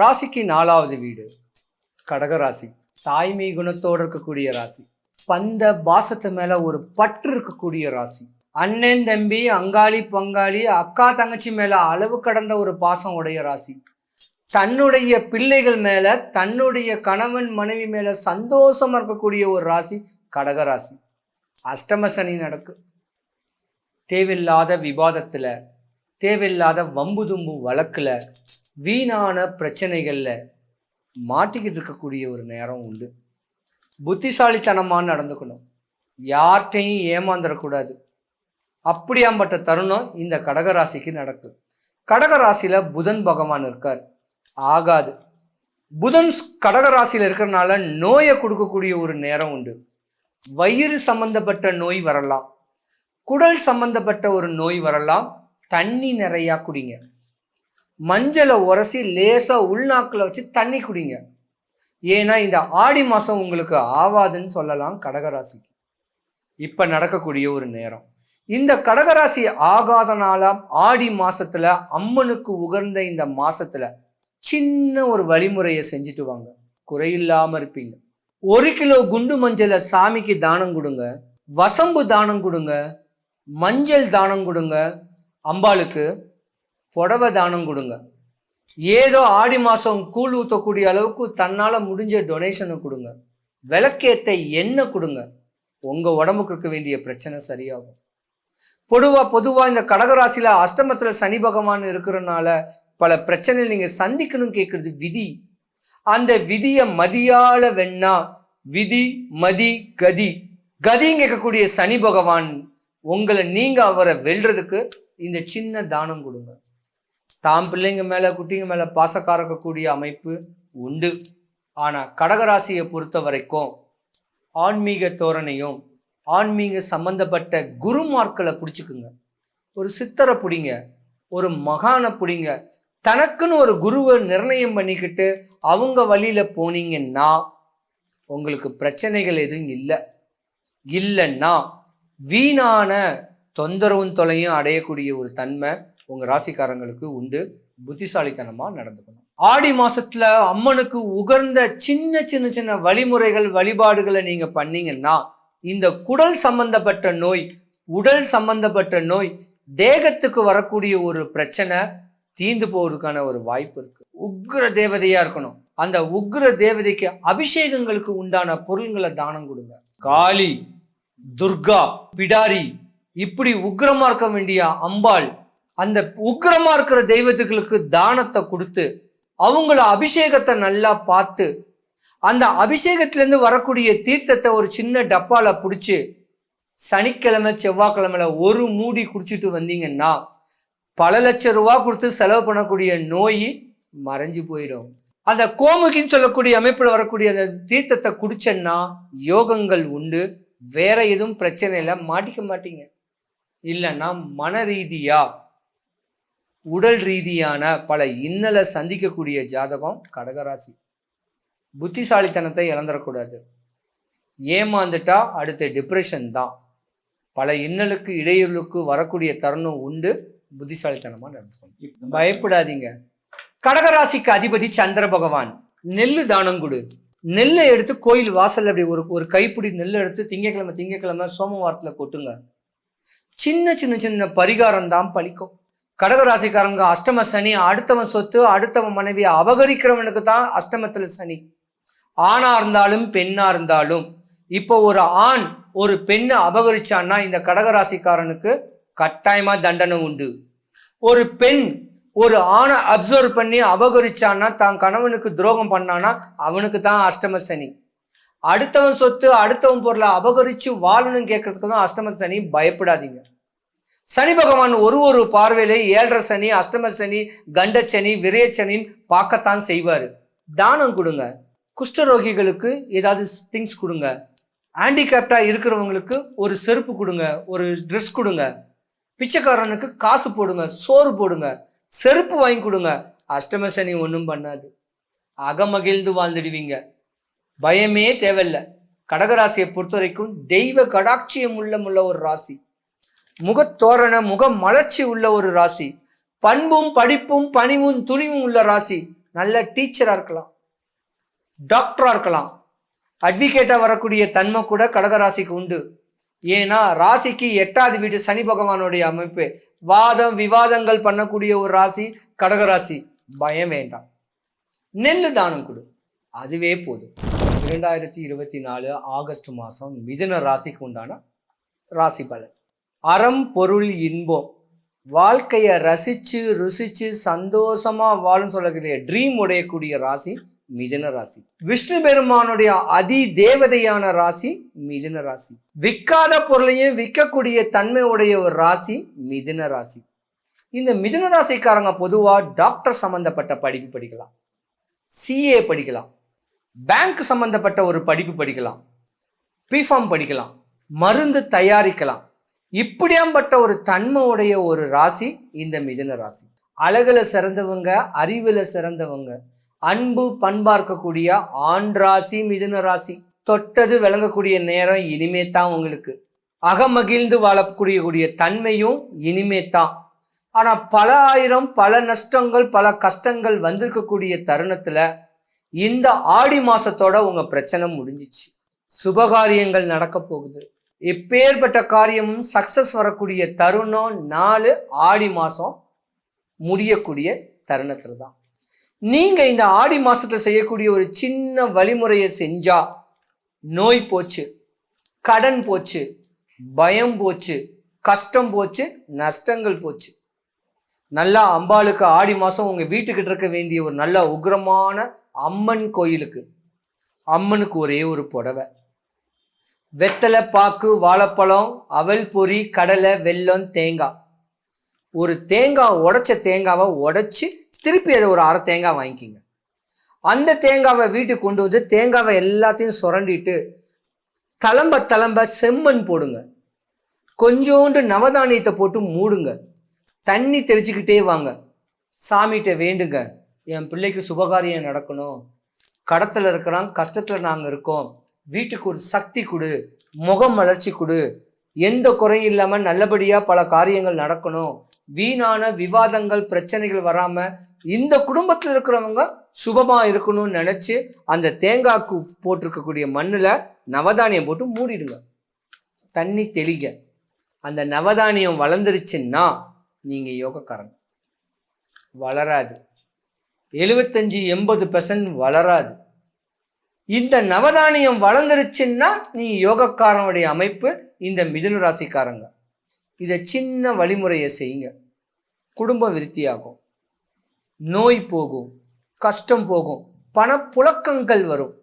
ராசிக்கு நாலாவது வீடு. கடகராசி தாய்மை குணத்தோடு இருக்கக்கூடிய ராசி. பந்த பாசத்து மேல ஒரு பற்று இருக்கக்கூடிய ராசி. அண்ணன் தம்பி அங்காளி பங்காளி அக்கா தங்கச்சி மேல அளவு கடந்த ஒரு பாசம் உடைய ராசி. தன்னுடைய பிள்ளைகள் மேல தன்னுடைய கணவன் மனைவி மேல சந்தோஷமா இருக்கக்கூடிய ஒரு ராசி கடகராசி அஷ்டம சனி நடக்கு. தேவையில்லாத விவாதத்துல தேவையில்லாத வம்பு தும்பு வழக்குல வீணான பிரச்சனைகளில் மாட்டிக்கிட்டு இருக்கக்கூடிய ஒரு நேரம் உண்டு. புத்திசாலித்தனமாக நடந்துக்கணும். யார்கிட்டையும் ஏமாந்துடக்கூடாது அப்படியாம்பட்ட தருணம் இந்த கடகராசிக்கு நடக்குது கடகராசியில் புதன் பகவான் இருக்கார். ஆகாது. புதன் கடகராசியில் இருக்கிறனால நோயை கொடுக்கக்கூடிய ஒரு நேரம் உண்டு. வயிறு சம்பந்தப்பட்ட நோய் வரலாம். குடல் சம்பந்தப்பட்ட ஒரு நோய் வரலாம். தண்ணி நிறையா குடிங்க. மஞ்சளை உரசி லேசாக உள்நாக்கில் வச்சு தண்ணி குடிங்க. ஏன்னா இந்த ஆடி மாதம் உங்களுக்கு ஆவாதுன்னு சொல்லலாம் கடகராசிக்கு. இப்போ நடக்கக்கூடிய ஒரு நேரம். இந்த கடகராசி ஆகாதனால ஆடி மாசத்துல அம்மனுக்கு உகர்ந்த இந்த மாசத்துல சின்ன ஒரு வழிமுறையை செஞ்சுட்டு வாங்க. குறையில்லாம இருப்பீங்க. ஒரு கிலோ குண்டு மஞ்சளை சாமிக்கு தானம் கொடுங்க. வசம்பு தானம் கொடுங்க. மஞ்சள் தானம் கொடுங்க. அம்பாளுக்கு புடவை தானம் கொடுங்க. ஏதோ ஆடி மாதம் கூழ் ஊற்றக்கூடிய அளவுக்கு தன்னால் முடிஞ்ச டொனேஷனை கொடுங்க. விளக்கேத்தை எண்ணெய் கொடுங்க? உங்கள் உடம்புக்கு இருக்க வேண்டிய பிரச்சனை சரியாகும். பொதுவாக பொதுவாக இந்த கடகராசியில் அஷ்டமத்தில் சனி பகவான் இருக்கிறனால பல பிரச்சனை நீங்கள் சந்திக்கணும் கேட்குறது விதி. அந்த விதியை மதியால வெண்ணா விதி மதி கதி. கதின்னு கேட்கக்கூடிய சனி பகவான் உங்களை நீங்கள் அவரை வெல்றதுக்கு இந்த சின்ன தானம் கொடுங்க. தாம் பிள்ளைங்க மேலே குட்டிங்க மேலே பாசக்கார இருக்கக்கூடிய அமைப்பு உண்டு. ஆனால் கடகராசியை பொறுத்த வரைக்கும் ஆன்மீக தோரணையும் ஆன்மீக சம்பந்தப்பட்ட குருமார்களை பிடிச்சிக்குங்க. ஒரு சித்தரை பிடிங்க ஒரு மகானை பிடிங்க. தனக்குன்னு ஒரு குருவை நிர்ணயம் பண்ணிக்கிட்டு அவங்க வழியில் போனீங்கன்னா உங்களுக்கு பிரச்சனைகள் எதுவும் இல்லை. இல்லைன்னா வீணான தொந்தரவும் தொலையும் அடையக்கூடிய ஒரு தன்மை உங்க ராசிக்காரங்களுக்கு உண்டு. புத்திசாலித்தனமா நடந்துக்கணும். ஆடி மாசத்துல அம்மனுக்கு உகர்ந்த சின்ன சின்ன சின்ன வழிமுறைகள் வழிபாடுகளை நீங்க பண்ணீங்கன்னா இந்த குடல் சம்பந்தப்பட்ட நோய் உடல் சம்பந்தப்பட்ட நோய் தேகத்துக்கு வரக்கூடிய ஒரு பிரச்சனை தீந்து போவதுக்கான ஒரு வாய்ப்பு இருக்கு. உக்ர தேவதையா இருக்கணும். அந்த உக்ர தேவதைக்கு அபிஷேகங்களுக்கு உண்டான பொருள்களை தானம் கொடுங்க. காளி துர்கா பிடாரி இப்படி உக்ரமா இருக்க வேண்டிய அம்பாள் அந்த உக்கிரமா இருக்கிற தெய்வத்துகளுக்கு தானத்தை கொடுத்து அவங்கள அபிஷேகத்தை நல்லா பார்த்து அந்த அபிஷேகத்திலேருந்து வரக்கூடிய தீர்த்தத்தை ஒரு சின்ன டப்பால பிடிச்சி சனிக்கிழமை செவ்வாய்க்கிழமையில ஒரு மூடி குடிச்சிட்டு வந்தீங்கன்னா பல லட்சம் ரூபா கொடுத்து செலவு பண்ணக்கூடிய நோய் மறைஞ்சு போயிடும். அந்த கோமுகின்னு சொல்லக்கூடிய அமைப்பில் வரக்கூடிய அந்த தீர்த்தத்தை குடிச்சேன்னா யோகங்கள் உண்டு. வேற எதுவும் பிரச்சனையில் மாட்டிக்க மாட்டீங்க. இல்லைன்னா மன ரீதியாக உடல் ரீதியான பல இன்னலை சந்திக்கக்கூடிய ஜாதகம் கடகராசி. புத்திசாலித்தனத்தை இழந்துடக்கூடாது ஏமாந்துட்டா அடுத்த டிப்ரெஷன் தான். பல இன்னலுக்கு இடையூறுக்கு வரக்கூடிய தருணம் உண்டு. புத்திசாலித்தனமாக நடந்துக்கணும். பயப்படாதீங்க. கடகராசிக்கு அதிபதி சந்திர பகவான். நெல்லு தானம் கொடு. நெல்லை எடுத்து கோயில் வாசல் அப்படி ஒரு ஒரு கைப்பிடி நெல் எடுத்து திங்கக்கிழமை திங்கக்கிழமை சோமவாரத்தில் கொட்டுங்க. சின்ன சின்ன சின்ன பரிகாரம் தான் பலிக்கும் கடகராசிக்காரங்க அஷ்டம சனி அடுத்தவன் சொத்து அடுத்தவன் மனைவியை அபகரிக்கிறவனுக்கு தான் அஷ்டமத்தில் சனி. ஆணாக இருந்தாலும் பெண்ணாக இருந்தாலும். இப்போ ஒரு ஆண் ஒரு பெண்ணை அபகரிச்சான்னா இந்த கடகராசிக்காரனுக்கு கட்டாயமாக தண்டனை உண்டு. ஒரு பெண் ஒரு ஆணை அப்சர்வ் பண்ணி அபகரிச்சான்னா தான் கணவனுக்கு துரோகம் பண்ணான்னா அவனுக்கு தான் அஷ்டம சனி. அடுத்தவன் சொத்து அடுத்தவன் பொருளை அபகரிச்சு வாழணும் கேட்கறதுக்கு தான் அஷ்டம சனி பயப்படாதீங்க. சனி பகவான் ஒரு ஒரு பார்வையில ஏழரை சனி அஷ்டம சனி கண்டச்சனி விரயச்சனின்னு பார்க்கத்தான் செய்வார். தானம் கொடுங்க. குஷ்டரோகிகளுக்கு ஏதாவது திங்ஸ் கொடுங்க. ஹேண்டிகேப்டாக இருக்கிறவங்களுக்கு ஒரு செருப்பு கொடுங்க ஒரு ட்ரெஸ் கொடுங்க. பிச்சைக்காரனுக்கு காசு போடுங்க சோறு போடுங்க செருப்பு வாங்கி கொடுங்க. அஷ்டம சனி ஒன்றும் பண்ணாது. அகமகிழ்ந்து வாழ்ந்துடுவீங்க. பயமே தேவையில்ல. கடகராசியை பொறுத்த வரைக்கும் தெய்வ கடாட்சியம் உள்ளமுள்ள உள்ள ஒரு ராசி. முகத்தோரண முக மலர்ச்சி உள்ள ஒரு ராசி. பண்பும் படிப்பும் பணிவும் துணிவும் உள்ள ராசி. நல்ல டீச்சராக இருக்கலாம். டாக்டராக இருக்கலாம். அட்வொகேட்டாக வரக்கூடிய தன்மை கூட கடகராசிக்கு உண்டு. ஏன்னா ராசிக்கு எட்டாவது வீடு சனி பகவானுடைய அமைப்பு. வாதம் விவாதங்கள் பண்ணக்கூடிய ஒரு ராசி கடகராசி பயம் வேண்டாம். நெல் தானம் கொடு. அதுவே போதும். இரண்டாயிரத்தி இருபத்தி நாலு ஆகஸ்ட் மாதம் மிதுன ராசிக்கு உண்டான ராசி பலன். அறம் பொருள் இன்பம். வாழ்க்கையை ரசித்து ருசித்து சந்தோஷமாக வாழும் சொல்லக்கூடிய ட்ரீம் உடையக்கூடிய ராசி மிதுன ராசி. விஷ்ணு பெருமானுடைய அதி தேவதையான ராசி மிதுன ராசி. விற்காத பொருளையும் விற்கக்கூடிய தன்மை உடைய ஒரு ராசி மிதுன ராசி. இந்த மிதுன ராசிக்காரங்க பொதுவாக டாக்டர் சம்பந்தப்பட்ட படிப்பு படிக்கலாம். சிஏ படிக்கலாம். பேங்க் சம்பந்தப்பட்ட ஒரு படிப்பு படிக்கலாம். பிஃபார்ம் படிக்கலாம். மருந்து தயாரிக்கலாம். இப்படியாம்பட்ட ஒரு தன்மையுடைய ஒரு ராசி இந்த மிதுன ராசி. அழகுல சிறந்தவங்க அறிவுல சிறந்தவங்க அன்பு பண்பார்க்கக்கூடிய ஆண் ராசி மிதுன ராசி. தொட்டது விளங்கக்கூடிய நேரம் இனிமே தான் உங்களுக்கு அகமகிழ்ந்து வாழக்கூடிய கூடிய தன்மையும் இனிமே தான் ஆனால் பல ஆயிரம் பல நஷ்டங்கள் பல கஷ்டங்கள் வந்திருக்கக்கூடிய தருணத்தில் இந்த ஆடி மாசத்தோட உங்கள் பிரச்சனை முடிஞ்சிச்சு. சுபகாரியங்கள் நடக்க போகுது. எப்பேற்பட்ட காரியமும் சக்சஸ் வரக்கூடிய தருணம் நாலு ஆடி மாதம் முடியக்கூடிய தருணத்தில் தான் நீங்கள் இந்த ஆடி மாதத்தில் செய்யக்கூடிய ஒரு சின்ன வழிமுறையை செஞ்சால் நோய் போச்சு கடன் போச்சு பயம் போச்சு கஷ்டம் போச்சு நஷ்டங்கள் போச்சு. நல்லா அம்பாளுக்கு ஆடி மாதம் உங்கள் வீட்டுக்கிட்ட இருக்க வேண்டிய ஒரு நல்ல உக்ரமான அம்மன் கோயிலுக்கு அம்மனுக்கு ஒரே ஒரு புடவை. வெத்தலை பாக்கு வாழைப்பழம் அவல் பொறி கடலை வெல்லம் தேங்காய் ஒரு தேங்காய் உடைச்ச தேங்காவை உடைச்சி திருப்பி அதை ஒரு அரை தேங்காய் வாங்கிக்கிங்க. அந்த தேங்காவை வீட்டுக்கு கொண்டு வந்து தேங்காவை எல்லாத்தையும் சுரண்டிட்டு தளம்ப தளம்ப செம்மண் போடுங்க. கொஞ்சோண்டு நவதானியத்தை போட்டு மூடுங்க. தண்ணி தெரிச்சுக்கிட்டே வாங்க. சாமிகிட்ட வேண்டுங்க. என் பிள்ளைக்கு சுபகாரியம் நடக்கணும். கடத்தில் இருக்கிறான் கஷ்டத்தில் நாங்கள் இருக்கோம். வீட்டுக்கு ஒரு சக்தி கொடு முகம் வளர்ச்சி கொடு. எந்த குறையும் இல்லாமல் நல்லபடியாக பல காரியங்கள் நடக்கணும். வீணான விவாதங்கள் பிரச்சனைகள் வராமல் இந்த குடும்பத்தில் இருக்கிறவங்க சுபமாக இருக்கணும்னு நினச்சி அந்த தேங்காய்க்கு போட்டிருக்கக்கூடிய மண்ணில் நவதானியம் போட்டு மூடிடுங்க. தண்ணி தெளிங்க. அந்த நவதானியம் வளர்ந்துருச்சுன்னா நீங்கள் யோகக்காரங்க. வளராது. எழுபத்தஞ்சி எண்பது பெர்சன்ட் வளராது. இந்த நவதானியம் வளர்ந்துருச்சுன்னா நீ யோகக்காரனுடைய அமைப்பு இந்த மிதுன ராசிக்காரங்க. இதை சின்ன வழிமுறையை செய்யுங்க. குடும்பம் விருத்தியாகும். நோய் போகும். கஷ்டம் போகும். பணப்புழக்கங்கள் வரும்.